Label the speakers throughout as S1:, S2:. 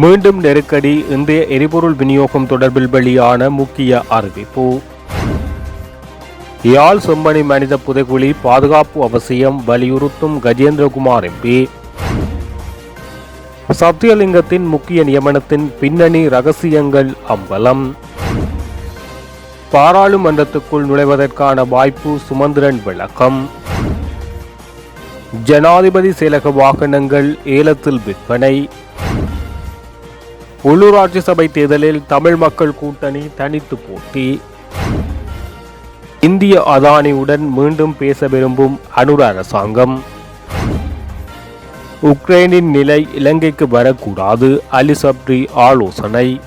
S1: மீண்டும் நெருக்கடி இந்திய எரிபொருள் விநியோகம் தொடர்பில் வெளியான முக்கிய அறிவிப்பு. யாழ் செம்மணி மனித புதைகுழி பாதுகாப்பு அவசியம் வலியுறுத்தும் கஜேந்திரகுமார் எம்பி. சத்தியலிங்கத்தின் முக்கிய நியமனத்தின் பின்னணி ரகசியங்கள் அம்பலம். பாராளுமன்றத்துக்குள் நுழைவதற்கான வாய்ப்பு சுமந்திரன் விளக்கம். ஜனாதிபதி செயலக வாகனங்கள் ஏலத்தில் விற்பனை. உள்ளூராட்சி சபை தேர்தலில் தமிழ் மக்கள் கூட்டணி தனித்து போட்டி. இந்திய அதானியுடன் மீண்டும் பேச விரும்பும் அனுர அரசாங்கம். உக்ரைனின் நிலை இலங்கைக்கு வரக்கூடாது அலி சப்ரி ஆலோசனை.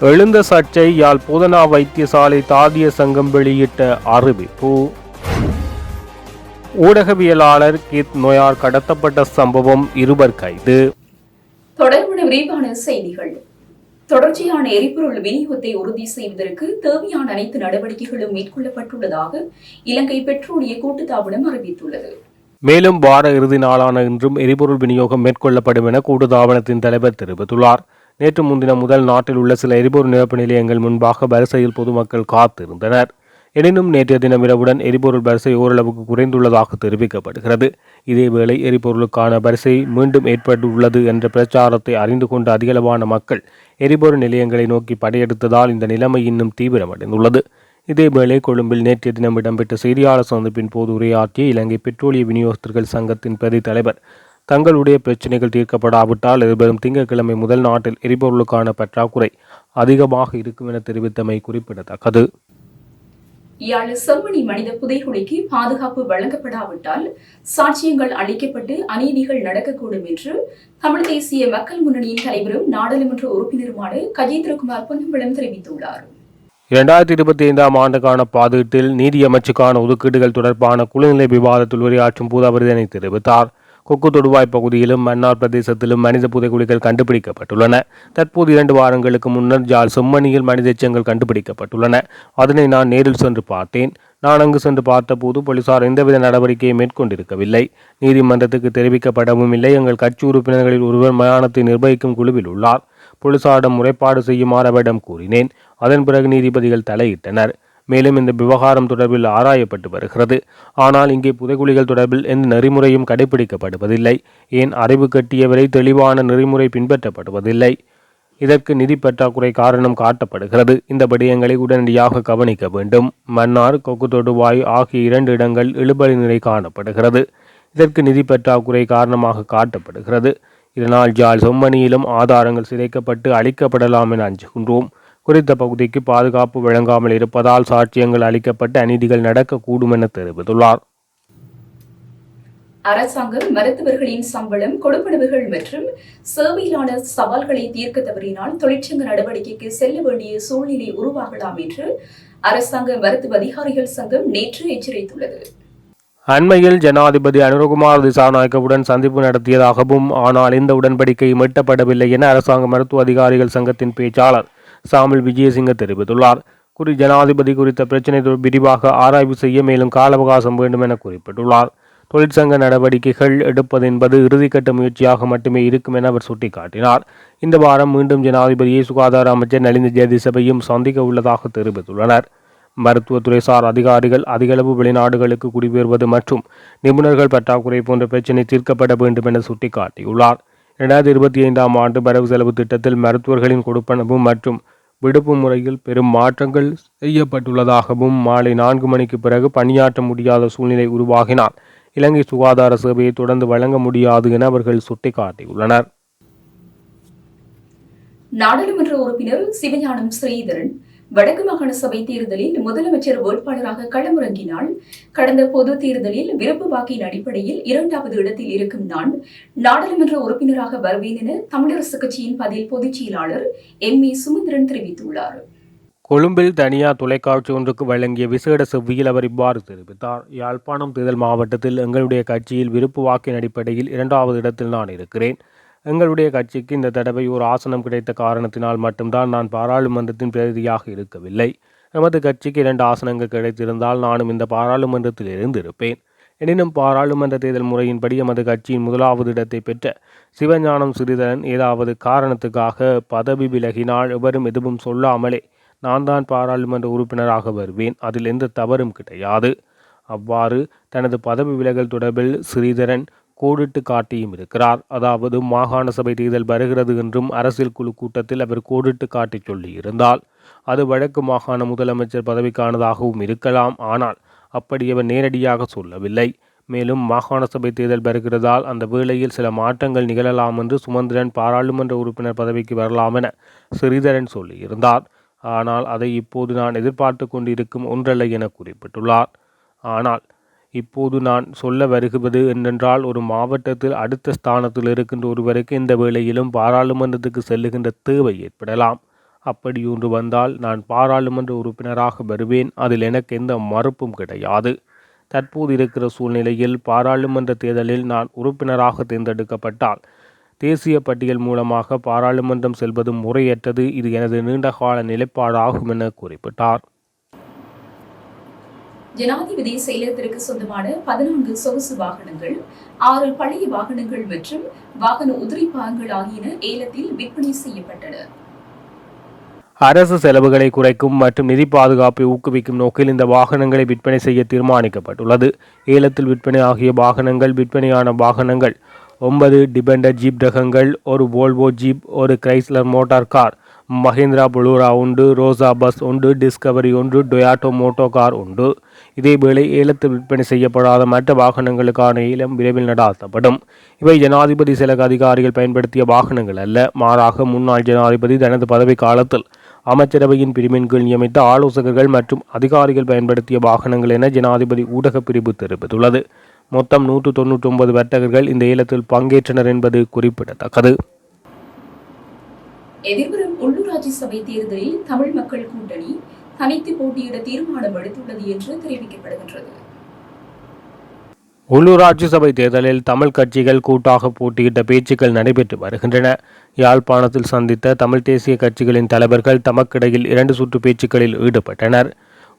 S1: எழுந்த சர்ச்சை யாழ் போதனா வைத்தியசாலை தாதிய சங்கம் வெளியிட்ட அறிவிப்பு. ஊடகவியலாளர் கீத் நோயார் கடத்தப்பட்ட சம்பவம் இருவர் கைது.
S2: தொடர்புடைய விரிவான செய்திகள். தொடர்ச்சியான எரிபொருள் விநியோகத்தை உறுதி செய்வதற்கு தேவையான அனைத்து நடவடிக்கைகளும் மேற்கொள்ளப்பட்டுள்ளதாக இலங்கை பெட்ரோலிய கூட்டுத்தாபனம் அறிவித்துள்ளது.
S1: மேலும் வார இறுதி நாளான இன்றும் எரிபொருள் விநியோகம் மேற்கொள்ளப்படும் என கூட்டுத்தாபனத்தின் தலைவர் தெரிவித்துள்ளார். நேற்று முன்தினம் முதல் நாட்டில் உள்ள சில எரிபொருள் நிரப்பு நிலையங்கள் முன்பாக வரிசையில் பொதுமக்கள் காத்திருந்தனர். எனினும் நேற்றைய தினம் இரவுடன் எரிபொருள் வரிசை ஓரளவுக்கு குறைந்துள்ளதாக தெரிவிக்கப்படுகிறது. இதேவேளை எரிபொருளுக்கான வரிசை மீண்டும் ஏற்பட்டுள்ளது என்ற பிரச்சாரத்தை அறிந்து கொண்ட அதிகளவான மக்கள் எரிபொருள் நிலையங்களை நோக்கி படையெடுத்ததால் இந்த நிலைமை இன்னும் தீவிரமடைந்துள்ளது. இதேவேளை கொழும்பில் நேற்றைய தினம் இடம்பெற்ற செய்தியாளர் சந்திப்பின் போது உரையாற்றிய இலங்கை பெட்ரோலிய விநியோகஸ்தர்கள் சங்கத்தின் பிரதி தலைவர் தங்களுடைய பிரச்சினைகள் தீர்க்கப்படாவிட்டால் எதிர்வரும் திங்கட்கிழமை முதல் நாட்டில் எரிபொருளுக்கான பற்றாக்குறை அதிகமாக இருக்கும் என தெரிவித்தமை குறிப்பிடத்தக்கது.
S2: யாழ் செம்மணி மனித புதைகுழிக்கு பாதுகாப்பு வழங்கப்படாவிட்டால் சாட்சியங்கள் அளிக்கப்பட்டு அநீதிகள் நடக்கக்கூடும் என்று தமிழ் தேசிய மக்கள் முன்னணியின் தலைவரும் நாடாளுமன்ற உறுப்பினருமான கஜேந்திரகுமார் பொன்னம்பலம் தெரிவித்துள்ளார்.
S1: இரண்டாயிரத்தி இருபத்தி ஐந்தாம் ஆண்டுக்கான பாதீட்டில் நீதி அமைச்சுக்கான ஒதுக்கீடுகள் தொடர்பான குழுநிலை விவாதத்தில் உரையாற்றும் போது அவர் இதனை தெரிவித்தார். கொக்கு தொடுவாய் பகுதியிலும் மன்னார் பிரதேசத்திலும் மனித புதைக்குழிகள் கண்டுபிடிக்கப்பட்டுள்ளன. தற்போது இரண்டு வாரங்களுக்கு முன்னர் ஜால் செம்மணியில் மனித எச்சங்கள் கண்டுபிடிக்கப்பட்டுள்ளன. அதனை நான் நேரில் சென்று பார்த்தேன். நான் அங்கு சென்று பார்த்தபோது போலீசார் எந்தவித நடவடிக்கையை மேற்கொண்டிருக்கவில்லை. நீதிமன்றத்துக்கு தெரிவிக்கப்படவும் இல்லை. எங்கள் கட்சி உறுப்பினர்களில் ஒருவர் மயானத்தை நிர்வகிக்கும் குழுவில் உள்ளார். போலீசாரிடம் முறைப்பாடு செய்யுமாறு அவரிடம் கூறினேன். அதன் பிறகு நீதிபதிகள் தலையிட்டனர். மேலும் இந்த விவகாரம் தொடர்பில் ஆராயப்பட்டு வருகிறது. ஆனால் இங்கே புதைகுழிகள் தொடர்பில் எந்த நெறிமுறையும் கடைபிடிக்கப்படுவதில்லை. ஏன் அறிவு கட்டியவரை தெளிவான நெறிமுறை பின்பற்றப்படுவதில்லை. இதற்கு நிதி பற்றாக்குறை காரணம் காட்டப்படுகிறது. இந்த விடயங்களை உடனடியாக கவனிக்க வேண்டும். மன்னார் கொக்கு தொடுவாய் ஆகிய இரண்டு இடங்கள் இழுபறி நிலை காணப்படுகிறது. இதற்கு நிதி பற்றாக்குறை காரணமாக காட்டப்படுகிறது. இதனால் ஜால் சொம்மணியிலும் ஆதாரங்கள் சிதைக்கப்பட்டு அழிக்கப்படலாம் என அஞ்சுகின்றோம். குறித்த பகுதிக்கு பாதுகாப்பு வழங்காமல் இருப்பதால் சாட்சியங்கள் அளிக்கப்பட்டு அநீதிகள் நடக்கக்கூடும் என தெரிவித்துள்ளார்.
S2: அரசாங்கம் மருத்துவர்களின் சம்பளம் கொடுப்பனவுகள் மற்றும் சேவையிலான சவால்களை தீர்க்க தவறினால் தொழிற்சங்க நடவடிக்கைக்கு செல்ல வேண்டிய சூழ்நிலை உருவாகலாம் என்று அரசாங்க மருத்துவ அதிகாரிகள் சங்கம் நேற்று எச்சரித்துள்ளது.
S1: அண்மையில் ஜனாதிபதி அனுரகுமார் திசாநாயக்கவுடன் சந்திப்பு நடத்தியதாகவும் ஆனால் இந்த உடன்படிக்கை எட்டப்படவில்லை என அரசாங்க மருத்துவ அதிகாரிகள் சங்கத்தின் பேச்சாளர் சாமில் விஜயசிங்க தெரிவித்துள்ளார். குறி ஜனாதிபதி குறித்த பிரச்சினை விரிவாக ஆராய்வு செய்ய மேலும் கால அவகாசம் வேண்டும் என குறிப்பிட்டுள்ளார். தொழிற்சங்க நடவடிக்கைகள் எடுப்பது என்பது இறுதிக்கட்ட முயற்சியாக மட்டுமே இருக்கும் என அவர் சுட்டிக்காட்டினார். இந்த வாரம் மீண்டும் ஜனாதிபதியை சுகாதார அமைச்சர் நலிந்த ஜெயதிசபையும் சந்திக்க உள்ளதாக தெரிவித்துள்ளனர். மருத்துவத்துறை சார் அதிகாரிகள் அதிகளவு வெளிநாடுகளுக்கு குடிபெயர்வது மற்றும் நிபுணர்கள் பற்றாக்குறை போன்ற பிரச்சினை தீர்க்கப்பட வேண்டும் என சுட்டிக்காட்டியுள்ளார். இரண்டாயிரத்தி இருபத்தி ஐந்தாம் ஆண்டு வரவு செலவு திட்டத்தில் மருத்துவர்களின் கொடுப்பனவு மற்றும் விடுப்பு முறையில் பெரும் மாற்றங்கள் செய்யப்பட்டுள்ளதாகவும் மாலை நான்கு மணிக்கு பிறகு பணியாற்ற முடியாத சூழ்நிலை உருவாகினால் இலங்கை சுகாதார சேவையை தொடர்ந்து வழங்க முடியாது என அவர்கள் சுட்டிக்காட்டியுள்ளனர்.
S2: நாடாளுமன்ற உறுப்பினர் சிவஞானம் ஸ்ரீதரன் வடக்கு மாகாண சபை தேர்தலில் முதலமைச்சர் வேட்பாளராக களமிறங்கினால் கடந்த பொது தேர்தலில் விருப்பு வாக்கின் அடிப்படையில் இரண்டாவது இடத்தில் இருக்கும் நான் நாடாளுமன்ற உறுப்பினராக வருவேன் என தமிழரசு கட்சியின் பதில் பொதுச் செயலாளர் எம். ஏ. சுமந்திரன் தெரிவித்துள்ளார்.
S1: கொழும்பில் தனியார் தொலைக்காட்சி ஒன்றுக்கு வழங்கிய விசேட செவ்வியில் அவர் இவ்வாறு தெரிவித்தார். யாழ்ப்பாணம் தேர்தல் மாவட்டத்தில் எங்களுடைய கட்சியில் விருப்பு வாக்கின் அடிப்படையில் இரண்டாவது இடத்தில் நான் இருக்கிறேன். எங்களுடைய கட்சிக்கு இந்த தடவை ஒரு ஆசனம் கிடைத்த காரணத்தினால் மட்டும்தான் நான் பாராளுமன்றத்தின் பிரதியாக இருக்கவில்லை. எமது கட்சிக்கு இரண்டு ஆசனங்கள் கிடைத்திருந்தால் நானும் இந்த பாராளுமன்றத்தில் இருந்திருப்பேன். எனினும் பாராளுமன்ற தேர்தல் முறையின்படி எமது கட்சியின் முதலாவது இடத்தை பெற்ற சிவஞானம் சிறிதரன் ஏதாவது காரணத்துக்காக பதவி விலகினால் எவரும் எதுவும் சொல்லாமலே நான் தான் பாராளுமன்ற உறுப்பினராக வருவேன். அதில் எந்த தவறும் கிடையாது. அவ்வாறு தனது பதவி விலகல் தொடர்பில் ஸ்ரீதரன் கோடிட்டு காட்டியும் இருக்கிறார். அதாவது மாகாண சபை தேர்தல் வருகிறது என்றும் அரசியல் குழு கூட்டத்தில் அவர் கோடிட்டு காட்டி சொல்லியிருந்தால். அது வழக்கு மாகாண முதலமைச்சர் பதவிக்கானதாகவும் இருக்கலாம். ஆனால் அப்படி அவர் நேரடியாக சொல்லவில்லை. மேலும் மாகாண சபை தேர்தல் வருகிறதால் அந்த வேளையில் சில மாற்றங்கள் நிகழலாம் என்று சுமந்திரன் பாராளுமன்ற உறுப்பினர் பதவிக்கு வரலாம் என ஸ்ரீதரன் சொல்லியிருந்தார். ஆனால் அதை இப்போது நான் எதிர்பார்த்து கொண்டிருக்கும் ஒன்றல்ல என குறிப்பிட்டுள்ளார். ஆனால் இப்போது நான் சொல்ல வருகிறது என்னென்றால் ஒரு மாவட்டத்தில் அடுத்த ஸ்தானத்தில் இருக்கின்ற ஒருவருக்கு இந்த வேளையிலும் பாராளுமன்றத்துக்கு செல்லுகின்ற தேவை ஏற்படலாம். அப்படி ஒன்று வந்தால் நான் பாராளுமன்ற உறுப்பினராக வருவேன். அதில் எனக்கு எந்த மறுப்பும் கிடையாது. தற்போது இருக்கிற சூழ்நிலையில் பாராளுமன்ற தேர்தலில் நான் உறுப்பினராக தேர்ந்தெடுக்கப்பட்டால் தேசிய பட்டியல் மூலமாக பாராளுமன்றம் செல்வது முறையற்றது. இது எனது நீண்டகால நிலைப்பாடாகும் என குறிப்பிட்டார்.
S2: ஜனாதிபதி செயலகத்திற்கு சொந்தமான பதினான்கு சொகுசு வாகனங்கள் ஆறு பழைய வாகனங்கள் மற்றும் வாகன உதிரி பாகங்கள் ஆகியன ஏலத்தில் விற்பனை செய்யப்பட்டன.
S1: அரசு செலவுகளை குறைக்கும் மற்றும் நிதி பாதுகாப்பை ஊக்குவிக்கும் நோக்கில் இந்த வாகனங்களை விற்பனை செய்ய தீர்மானிக்கப்பட்டுள்ளது. ஏலத்தில் விற்பனை ஆகிய வாகனங்கள் விற்பனையான வாகனங்கள் ஒன்பது டிபெண்டர் ஜீப் ரகங்கள் ஒரு வோல்வோ ஜீப் ஒரு Chrysler motor car Mahindra Bolero உண்டு ரோசா பஸ் உண்டு டிஸ்கவரி ஒன்று டொயாட்டோ மோட்டோ கார் உண்டு. இதேவேளை ஏலத்தில் விற்பனை செய்யப்படாத மற்ற வாகனங்களுக்கான ஏலம் விரைவில் நடாத்தப்படும். இவை ஜனாதிபதி சிலக அதிகாரிகள் பயன்படுத்திய வாகனங்கள் அல்ல. மாறாக முன்னாள் ஜனாதிபதி தனது பதவி காலத்தில் அமைச்சரவையின் பிரிவின் கீழ் நியமித்த ஆலோசகர்கள் மற்றும் அதிகாரிகள் பயன்படுத்திய வாகனங்கள் என ஜனாதிபதி ஊடகப் பிரிவு தெரிவித்துள்ளது. மொத்தம் நூற்று தொன்னூற்றி ஒன்பது வர்த்தகர்கள் இந்த ஏலத்தில் பங்கேற்றனர் என்பது குறிப்பிடத்தக்கது.
S2: எதிர்வரும் உள்ளூராட்சி சபை தேர்தலில் தமிழ் மக்கள் கூட்டணி தனித்து போட்டியிட தீர்மானம் எடுத்துள்ளது என்று தெரிவிக்கப்படுகின்றது.
S1: உள்ளூராட்சி சபை தேர்தலில் தமிழ் கட்சிகள் கூட்டாக போட்டியிட்ட பேச்சுக்கள் நடைபெற்று வருகின்றன. யாழ்ப்பாணத்தில் சந்தித்த தமிழ் தேசிய கட்சிகளின் தலைவர்கள் தமக்கிடையில் இரண்டு சுற்று பேச்சுக்களில் ஈடுபட்டனர்.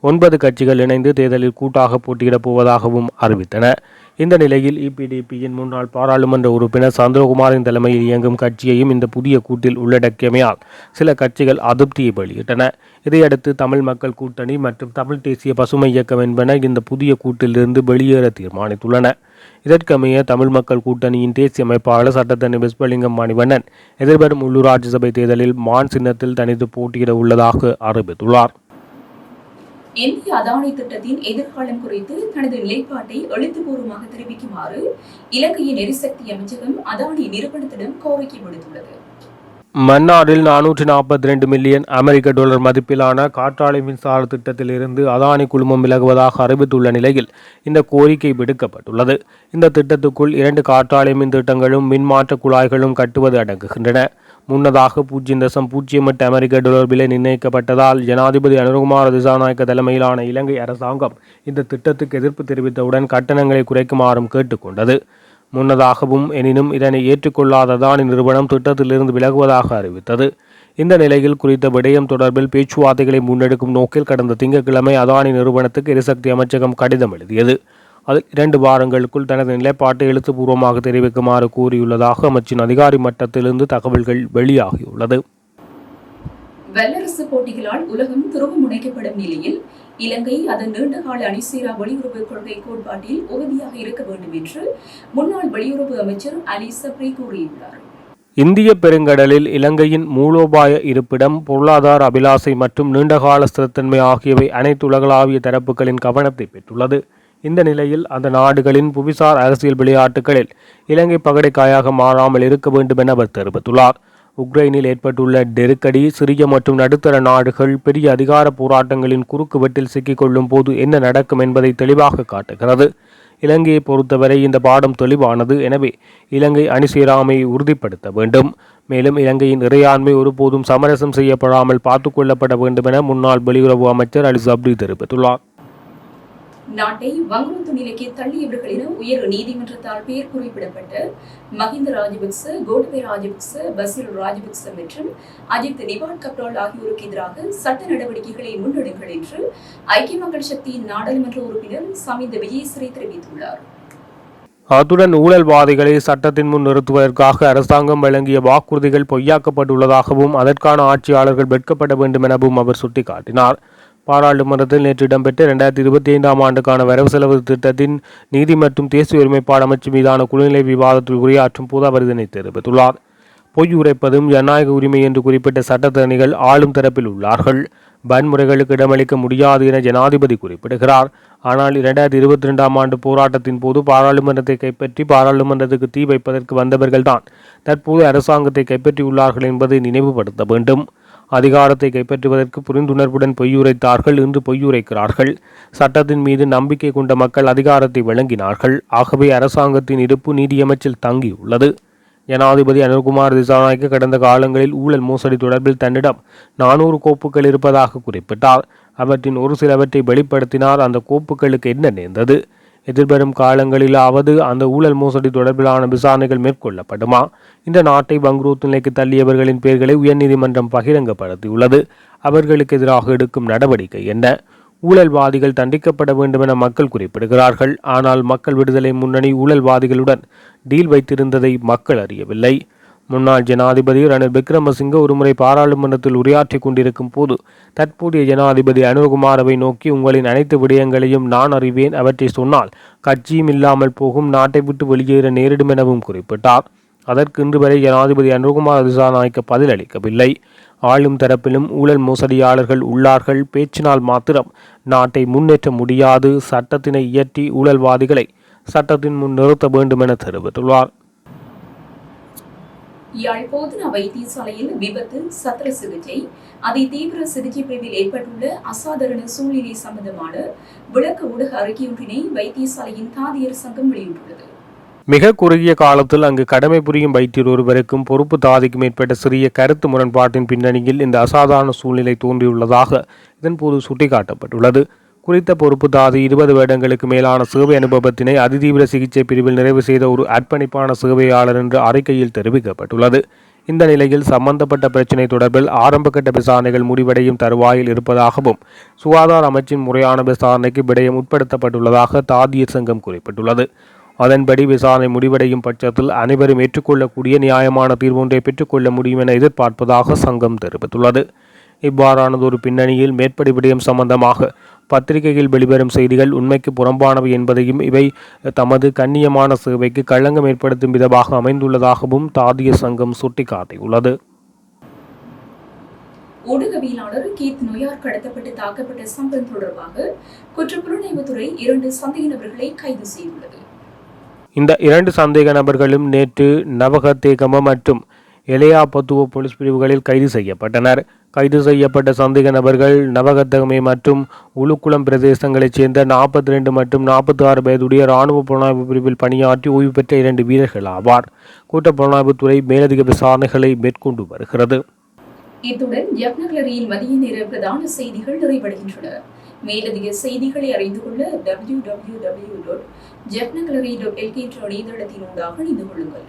S1: ஒன்பது கட்சிகள் இணைந்து தேர்தலில் கூட்டாக போட்டியிடப் போவதாகவும் அறிவித்தன இந்த நிலையில் இபிடிபியின் முன்னாள் பாராளுமன்ற உறுப்பினர் சந்திரகுமாரின் தலைமையில் இயங்கும் கட்சியையும் இந்த புதிய கூட்டில் உள்ளடக்கியமையால் சில கட்சிகள் அதிருப்தியை வெளியிட்டன. இதையடுத்து தமிழ் மக்கள் கூட்டணி மற்றும் தமிழ் தேசிய பசுமை இயக்கம் என்பன இந்த புதிய கூட்டிலிருந்து வெளியேற தீர்மானித்துள்ளன. இதற்கமைய தமிழ் மக்கள் கூட்டணியின் தேசிய அமைப்பாளர் சட்டத்தனி விஸ்வலிங்கம் மணிவண்ணன் எதிர்வரும் உள்ளூராட்சி சபை தேர்தலில் மான் சின்னத்தில் தனித்து போட்டியிட உள்ளதாக அறிவித்துள்ளார்.
S2: இந்திய அதானி திட்டத்தின் எதிர்காலம் குறித்து தனது நிலைப்பாட்டை எழுத்துப்பூர்வமாக தெரிவிக்குமாறு இலங்கையின் எரிசக்தி அமைச்சகம் அதானி நிறுவனத்திடம் கோரிக்கை விடுத்துள்ளது.
S1: மன்னாரில் நானூற்றி நாற்பத்தி ரெண்டு மில்லியன் அமெரிக்க டாலர் மதிப்பிலான காற்றாலை மின்சார திட்டத்திலிருந்து அதானி குழுமம் விலகுவதாக அறிவித்துள்ள நிலையில் இந்த கோரிக்கை விடுக்கப்பட்டுள்ளது. இந்த திட்டத்துக்குள் இரண்டு காற்றாலை மின் திட்டங்களும் மின்மாற்ற குழாய்களும் கட்டுவது அடங்குகின்றன. முன்னதாக பூஜ்ஜியம் தசம் பூஜ்ஜியம் எட்டு அமெரிக்க டாலர் விலை நிர்ணயிக்கப்பட்டதால் ஜனாதிபதி அனுகுமார திசாநாயக்க தலைமையிலான இலங்கை அரசாங்கம் இந்த திட்டத்துக்கு எதிர்ப்பு தெரிவித்தவுடன் கட்டணங்களை குறைக்குமாறும் கேட்டுக்கொண்டது. முன்னதாகவும் எனினும் இதனை ஏற்றுக்கொள்ளாத அதானி நிறுவனம் திட்டத்திலிருந்து விலகுவதாக அறிவித்தது. இந்த நிலையில் குறித்த விடயம் தொடர்பில் பேச்சுவார்த்தைகளை முன்னெடுக்கும் நோக்கில் கடந்த திங்கட்கிழமை அதானி நிறுவனத்துக்கு எரிசக்தி அமைச்சகம் கடிதம் எழுதியது. அதில் இரண்டு வாரங்களுக்குள் தனது நிலைப்பாட்டை எழுத்துப்பூர்வமாக தெரிவிக்குமாறு கூறியுள்ளதாக அமைச்சின் அதிகாரி மட்டத்திலிருந்து தகவல்கள் வெளியாகியுள்ளது.
S2: வல்லரசு போட்டிகளால் உலகம் துருவமுனைக்கப்படும் நிலையில் இலங்கை அதன் நீண்டகால அணிசேரா வெளியுறவு கொள்கை கோட்பாட்டில் உறுதியாக இருக்க வேண்டும் என்று முன்னாள் வெளியுறவு அமைச்சர் அலி சப்ரி கூறியுள்ளார்.
S1: இந்திய பெருங்கடலில் இலங்கையின் மூலோபாய இருப்பிடம் பொருளாதார அபிலாசை மற்றும் நீண்டகால ஸ்திரத்தன்மை ஆகியவை அனைத்து உலகளாவிய தரப்புகளின் கவனத்தை பெற்றுள்ளது. இந்த நிலையில் அந்த நாடுகளின் புவிசார் அரசியல் விளையாட்டுகளில் இலங்கை பகடைக்காயாக மாறாமல் இருக்க வேண்டும் என அவர் தெரிவித்துள்ளார். உக்ரைனில் ஏற்பட்டுள்ள நெருக்கடி சிறிய மற்றும் நடுத்தர நாடுகள் பெரிய அதிகார போராட்டங்களின் குறுக்குவெட்டில் சிக்கிக்கொள்ளும் போது என்ன நடக்கும் என்பதை தெளிவாக காட்டுகிறது. இலங்கையை பொறுத்தவரை இந்த பாடம் தெளிவானது. எனவே இலங்கை அணிசேராமையை உறுதிப்படுத்த வேண்டும். மேலும் இலங்கையின் இறையாண்மை ஒருபோதும் சமரசம் செய்யப்படாமல் பார்த்துக்கொள்ளப்பட வேண்டும் என முன்னாள் வெளியுறவு அமைச்சர் அலி சப்ரி தெரிவித்துள்ளார்.
S2: நாட்டை வங்குரோத்து நிலைக்கு தள்ளியவர்களின உயர் நீதிமன்றத்தால் பெயர் குறிப்பிடப்பட்ட மஹிந்த ராஜபக்ச கோடபே ராஜபக்ச பசில் ராஜபக்ச மற்றும் அஜித் நிவான் கப்ரால் ஆகியோருக்கு எதிராக சட்ட நடவடிக்கைகளை முன்னெடுங்கள் என்று ஐக்கிய மக்கள் சக்தியின் நாடாளுமன்ற உறுப்பினர் சமிந்த விஜயசிறி தெரிவித்துள்ளார்.
S1: அத்துடன் ஊழல்வாதிகளை சட்டத்தின் முன் நிறுத்துவதற்காக அரசாங்கம் வழங்கிய வாக்குறுதிகள் பொய்யாக்கப்பட்டுள்ளதாகவும் அதற்கான ஆட்சியாளர்கள் வெட்கப்பட வேண்டும் எனவும் அவர் சுட்டிக்காட்டினார். பாராளுமன்றத்தில் நேற்று இடம்பெற்ற இரண்டாயிரத்தி இருபத்தி ஐந்தாம் ஆண்டுக்கான வரவு செலவு திட்டத்தின் நீதி மற்றும் தேசிய ஒருமைப்பாடு அமைச்சு மீதான குழுநிலை விவாதத்தில் உரையாற்றும் போது அவர் இதனை தெரிவித்துள்ளார். பொய் உரைப்பதும் ஜனநாயக உரிமை என்று குறிப்பிட்ட சட்டத்தரணிகள் ஆளும் தரப்பில் உள்ளார்கள். வன்முறைகளுக்கு இடமளிக்க முடியாது என ஜனாதிபதி குறிப்பிடுகிறார். ஆனால் இரண்டாயிரத்தி இருபத்தி ரெண்டாம் ஆண்டு போராட்டத்தின் போது பாராளுமன்றத்தை கைப்பற்றி பாராளுமன்றத்துக்கு தீ வைப்பதற்கு வந்தவர்கள்தான் தற்போது அரசாங்கத்தை கைப்பற்றியுள்ளார்கள் என்பதை நினைவுபடுத்த வேண்டும். அதிகாரத்தை கைப்பற்றுவதற்கு புரிந்துணர்வுடன் பொய்யுரைத்தார்கள் இன்று பொய்யுரைக்கிறார்கள். சட்டத்தின் மீது நம்பிக்கை கொண்ட மக்கள் அதிகாரத்தை வழங்கினார்கள். ஆகவே அரசாங்கத்தின் இருப்பு நீதியமைச்சில் தங்கியுள்ளது. ஜனாதிபதி அனுகுமார் திசாநாயக்க கடந்த காலங்களில் ஊழல் மோசடி தொடர்பில் தன்னிடம் நானூறு கோப்புகள் இருப்பதாக குறிப்பிட்டார். அவற்றின் ஒரு சிலவற்றை வெளிப்படுத்தினார். அந்த கோப்புகளுக்கு என்ன நேர்ந்தது? எதிர்வரும் காலங்களிலாவது அந்த ஊழல் மோசடி தொடர்பிலான விசாரணைகள் மேற்கொள்ளப்படுமா? இந்த நாட்டை வங்குரோத்து நிலைக்கு தள்ளியவர்களின் பெயர்களை உயர்நீதிமன்றம் பகிரங்கப்படுத்தியுள்ளது. அவர்களுக்கு எதிராக எடுக்கும் நடவடிக்கை என்ன? ஊழல்வாதிகள் தண்டிக்கப்பட வேண்டும் என மக்கள் குறிப்பிடுகிறார்கள். ஆனால் மக்கள் விடுதலை முன்னணி ஊழல்வாதிகளுடன் டீல் வைத்திருந்ததை மக்கள் அறியவில்லை. முன்னாள் ஜனாதிபதி ரணில் விக்ரமசிங்க ஒருமுறை பாராளுமன்றத்தில் உரையாற்றி கொண்டிருக்கும் போது தற்போதைய ஜனாதிபதி அனுகுமாரவை நோக்கி உங்களின் அனைத்து விடயங்களையும் நான் அறிவேன் அவற்றை சொன்னால் கட்சியும் இல்லாமல் போகும் நாட்டை விட்டு வெளியேற நேரிடும் எனவும் குறிப்பிட்டார். அதற்கு இன்று வரை ஜனாதிபதி அனுகுமார் பதில் பதிலளிக்கவில்லை. ஆளும் தரப்பிலும் ஊழல் மோசடியாளர்கள் உள்ளார்கள். பேச்சினால் மாத்திரம் நாட்டை முன்னேற்ற முடியாது. சட்டத்தினை இயற்றி ஊழல்வாதிகளை சட்டத்தின் முன் நிறுத்த வேண்டும் என தெரிவித்துள்ளார்.
S2: யாழ் போதனா வைத்தியசாலையில் விபத்து சத்திர சிகிச்சை அதி தீவிர சிகிச்சை பிரிவில் ஏற்பட்டுள்ள அசாதாரண சூழ்நிலை சம்பந்தமான விளக்க ஊடக அறிக்கையொன்றினை வைத்தியசாலையின் தாதியர் சங்கம் வெளியிட்டுள்ளது.
S1: மிக குறுகிய காலத்தில் அங்கு கடமை புரியும் வைத்தியர் ஒருவருக்கும் பொறுப்பு தாதிக்கும் ஏற்பட்ட சிறிய கருத்து முரண்பாட்டின் பின்னணியில் இந்த அசாதாரண சூழ்நிலை தோன்றியுள்ளதாக இதன்போது சுட்டிக்காட்டப்பட்டுள்ளது. குறித்த பொறுப்பு தாது இருபது வருடங்களுக்கு மேலான சேவை அனுபவத்தினை அதிதீவிர சிகிச்சை பிரிவில் நிறைவு செய்த ஒரு அர்ப்பணிப்பான சேவையாளர் என்று அறிக்கையில் தெரிவிக்கப்பட்டுள்ளது. இந்த நிலையில் சம்பந்தப்பட்ட பிரச்சினை தொடர்பில் ஆரம்பகட்ட விசாரணைகள் முடிவடையும் தருவாயில் இருப்பதாகவும் சுகாதார அமைச்சின் முறையான விசாரணைக்கு விடயம் உட்படுத்தப்பட்டுள்ளதாக தாதியர் சங்கம் குறிப்பிட்டுள்ளது. அதன்படி விசாரணை முடிவடையும் பட்சத்தில் அனைவரும் ஏற்றுக்கொள்ளக்கூடிய நியாயமான தீர்வொன்றை பெற்றுக்கொள்ள முடியும் என எதிர்பார்ப்பதாக சங்கம் தெரிவித்துள்ளது. இவ்வாறானது ஒரு பின்னணியில் மேற்படி விடயம் சம்பந்தமாக பத்திரிகையில் வெளிவரும் செய்திகள் உண்மைக்கு புறம்பானவை என்பதையும் இவை தமது கண்ணியமான சேவைக்கு களங்கம் ஏற்படுத்தும் விதமாக அமைந்துள்ளதாகவும் தாதிய சங்கம் சுட்டிக்காட்டியுள்ளது.
S2: ஊடகவியலாளர் கீத் நொயார் கடத்தப்பட்டு தாக்கப்பட்ட சம்பவம் தொடர்பாக குற்றப்புலனாய்வுத்துறை இரண்டு சந்தேக நபர்களை கைது செய்துள்ளது.
S1: இந்த இரண்டு சந்தேக நபர்களும் நேற்று நவகத்தேகம மற்றும் எலையாபத்துவ போலீஸ் பிரிவுகளில் கைது செய்யப்பட்டனர். கைது செய்யப்பட்ட சந்தேக நபர்கள் நவகத்தகமை மற்றும் உளுக்குளம் பிரதேசங்களைச் சேர்ந்த நாற்பத்தி ரெண்டு மற்றும் நாற்பத்தி ஆறு வயதுடைய இராணுவ புலனாய்வு பிரிவில் பணியாற்றி ஓய்வு பெற்ற இரண்டு வீரர்கள் ஆவார். கூட்ட புலனாய்வுத்துறை மேலதிக விசாரணைகளை மேற்கொண்டு வருகிறது.
S2: இத்துடன் ஜப்னகலரியின் மதிய நேர பிரதான செய்திகள் நிறைவடைகின்றன. மேலதிக செய்திகளை அறிந்து கொள்ள W W W dot jaffnagallery dot LK என்ற இணையதளத்தினூடாக இணைந்து கொள்ளுங்கள்.